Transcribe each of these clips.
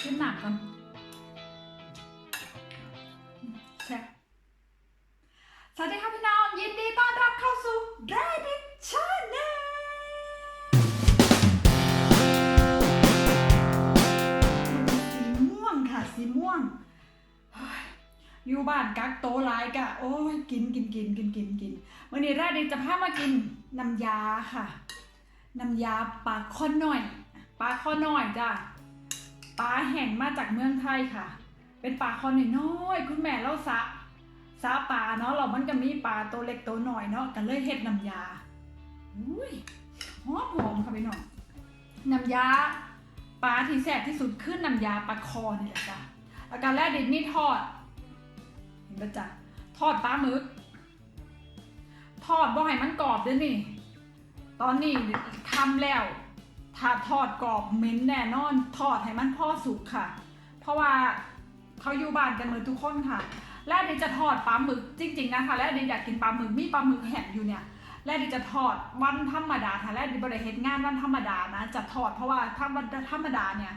ขึ้นหนักก่อนแซ่บสวัสดีค่ะพี่น้อง ยินดีต้อนรับเข้าสู่ Rabbit Channel สีม่วงค่ะ สีม่วง อยู่บ้านกักโตหลายกะ โอ้ย กินกินกินกินกินกินวันนี้ราดิจะพามากินน้ำยาค่ะ น้ำยาปลาข้อหน่อยปลาข้อน้อยจ้ะ ปลาแห่งมาจากเมืองไทยค่ะ เป็นปลาคอนน้อยคุณแม่เล่าซะซาปลาเนาะเรามันก็มีปลาตัวเล็กตัวหน้อยเนาะกันเลยเฮ็ดน้ำยาอุ้ยหอมหอมค่ะพี่น้องน้ำยาปลาที่แซ่บที่สุดคือน้ำยาปลาคอนี่แหละจ้ะแล้วการแรกดินนี่ทอด เห็นปะจ๊ะทอดปลาหมึก ทอดบ่ให้มันกรอบด้วยนี่ ตอนนี้ทำแล้ว ถ้าทอดกรอบเหม็นแน่นอนทอดให้มันพ่อสุกค่ะ เพราะว่าเขาอยู่บ้านกันหมดทุกคนค่ะ และดิจะทอดปลาหมึกจริง ๆนะคะ และดิอยากกินปลาหมึกมีปลาหมึกแห้งอยู่เนี่ย และดิจะทอดวันธรรมดาค่ะ และดิบริเฮ็ดงานวันธรรมดานะจะทอดเพราะว่าถ้าวันธรรมดาเนี่ย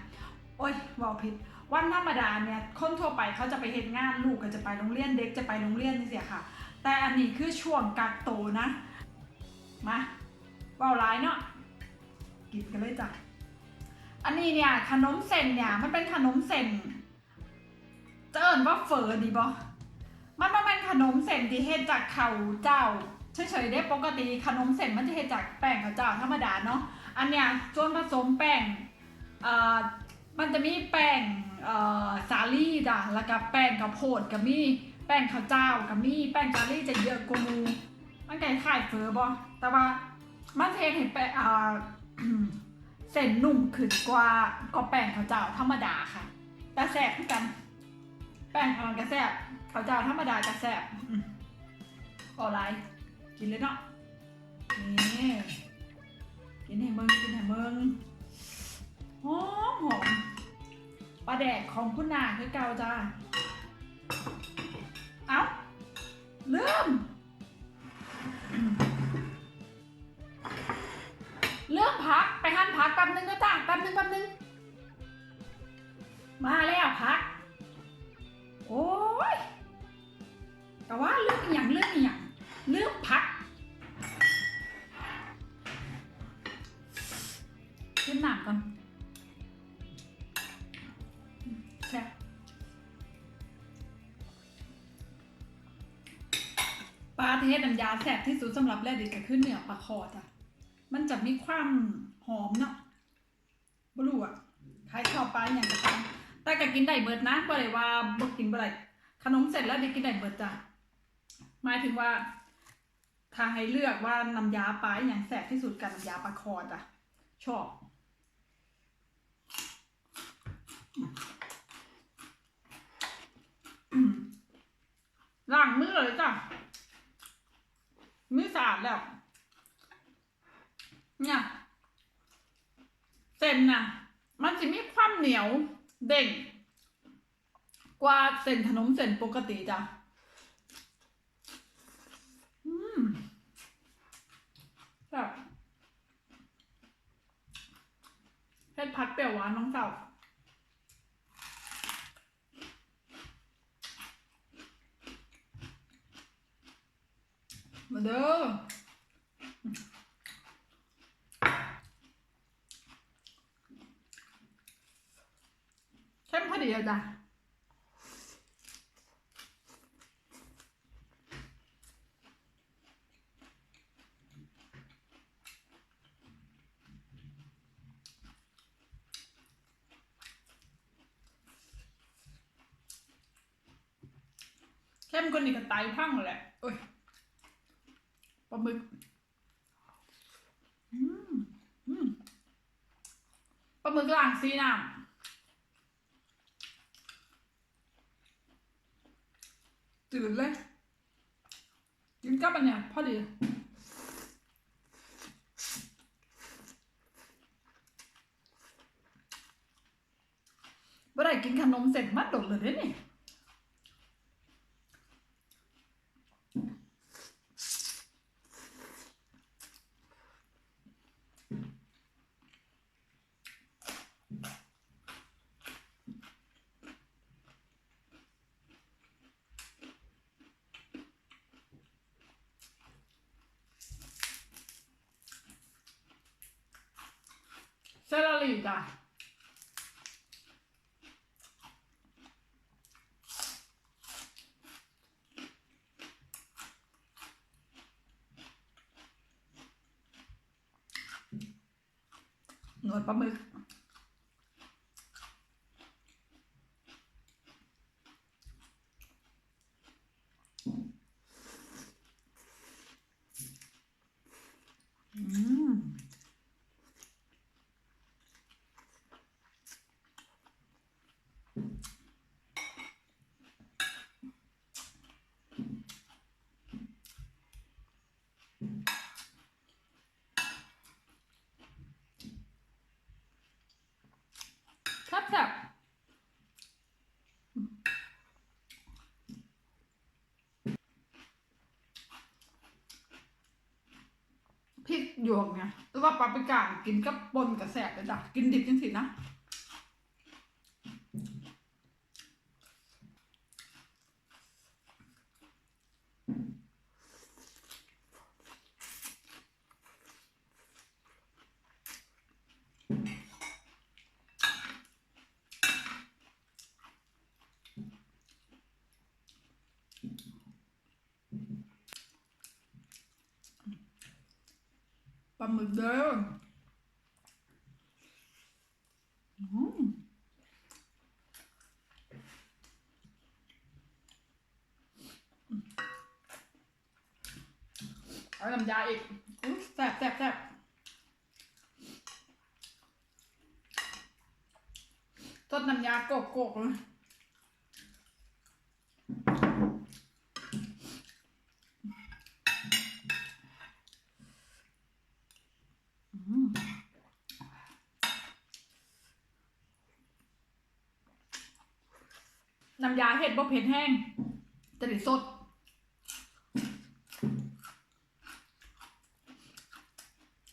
โอ้ยบอกผิดวันธรรมดาเนี่ยคนทั่วไปเขาจะไปเฮ็ดงานลูกก็จะไปโรงเรียนเด็กจะไปโรงเรียนนี่เสียค่ะ แต่อันนี้คือช่วงกักโตนะมาเบาร้ายเนาะ กินกันเลยจ้ะ อันนี้เนี่ยขนมเส้นเนี่ยมันเป็นขนมเส้นเจิญว่าเฟอดีบ่มันมาเป็นขนมเส้นที่เฮ็ดจากข้าวเจ้าเฉยๆได้ปกติขนมเส้นมันจะเฮ็ดจากแป้งข้าวเจ้าธรรมดาเนาะ อันเนี้ยส่วนผสมแป้งเอ่อมันจะมีแป้งเอ่อสาลี่จ้ะแล้วก็แป้งข้าวโพดกับมีแป้งข้าวเจ้ากับมีแป้งสาลี่จะเยอะกว่ามูมันคล้ายๆเฟอบ่แต่ว่ามันเทให้แป้งอ่า เส้นนุ่มขึ้นกว่าก็แป้งข้าวเจ้าธรรมดาค่ะ แต่แซ่บคือกัน แป้งองมันก็แซ่บข้าวเจ้าธรรมดาก็แซ่บอออนไลน์กินเลยเนาะนี่กินให้เมึงกินให้เมึงหอมหอมปลาแดกของคุณนาคือเก่าจ้า เอ้าลืม แป๊บนึงก็จ้าแป๊บนึงแป๊บนึง มาแล้วพัก โอ้ยแต่ว่าเรื่องอย่างเรื่องอย่างเรื่องพักขึ้นหนักก่อนแซ่ปลาเทศน้ำยาแซ่บที่สุดสำหรับแรดดิจะขึ้นเหนือปลาคอจ้ะมันจะมีความหอมเนาะ บรู้อะใครชอบปลาอย่างก็ตามแต่ก็กินได้เบิดนะบ่ได้ว่าบ่กินบ่ได้ขนมเสร็จแล้วได้กินได้เบิดจ้ะหมายถึงว่าถ้าให้เลือกว่าน้ำยาปลาอย่างแซ่บที่สุดกับน้ำยาปลาคอจ้ะชอบล้างมือเลยจ้ะมือสะอาดแล้ว เนี่ย เส้นน่ะมันจะมีความเหนียวเด้งกว่าเส้นขนมเส้นปกติจ้ะอืมแบบเผ็ดผัดเปรี้ยวหวานน้องเต่ามาเด้อ เข้มพอดีอะจ้ะเข้มกว่านี้ก็ไตพังเลยแหละโอ้ยปลาหมึก อืม อืม ปลาหมึกล่างซีน้ำ จืดเลยกินกับอันเนี่ยพอดีบ่ได้กินขนมเสร็จมาดกเลยเด้นี่ หรี่จ้ะหนวดปลาหมึก อืม ครับครับพริก หยวกไงหรือว่าปาปริก้ากินกับปนกับแสบเลยจ้ะกินดิบจังสินะ ปลาหมึกเด้ออืมเอาน้ำยาอีกอุ๊ยแซ่บแซ่บแซ่บต้นน้ำยาโกกโกกเลย น้ำยาเห็ดบ่เผ็ดแห้งจะได้สด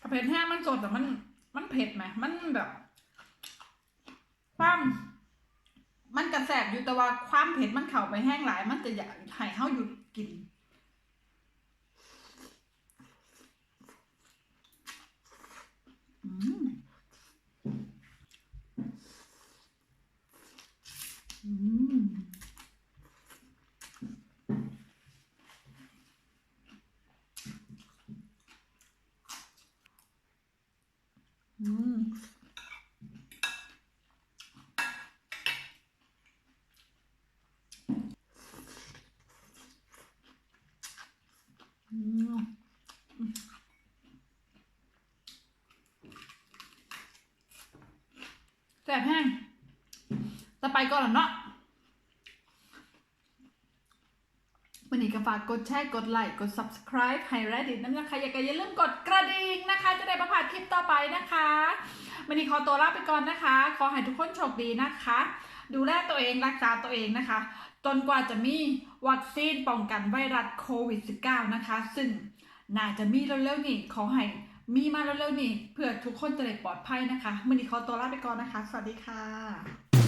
ถ้าเผ็ดแห้งมันสดแต่มัน มันเผ็ดไหมมันแบบความมันกระแสบอยู่แต่ว่าความเผ็ดมันเข้าไปแห้งหลาย มันจะอยากให้เฮาหยุดกินอืมอืมอืมอืม แสบแห้ง ไปก่อนแล้วเนาะวันนี้ก็ฝากกดแชร์กดไลค์กด subscribe ให้ Reddit น้ำนะคะอย่าอย่าลืมกดกระดิ่งนะคะ จะได้ประพาดคลิปต่อไปนะคะวันนี้ขอตัวลาไปก่อนนะคะ ขอให้ทุกคนโชคดีนะคะ ดูแลตัวเองรักษาตัวเองนะคะ จนกว่าจะมีวัคซีนป้องกันไวรัสโควิด -19 นะคะ ซึ่งน่าจะมีเร็วๆนี้ขอให้มีมาเร็วๆนี้เพื่อทุกคนจะได้ปลอดภัยนะคะวันนี้ขอตัวลาไปก่อนนะคะ สวัสดีค่ะ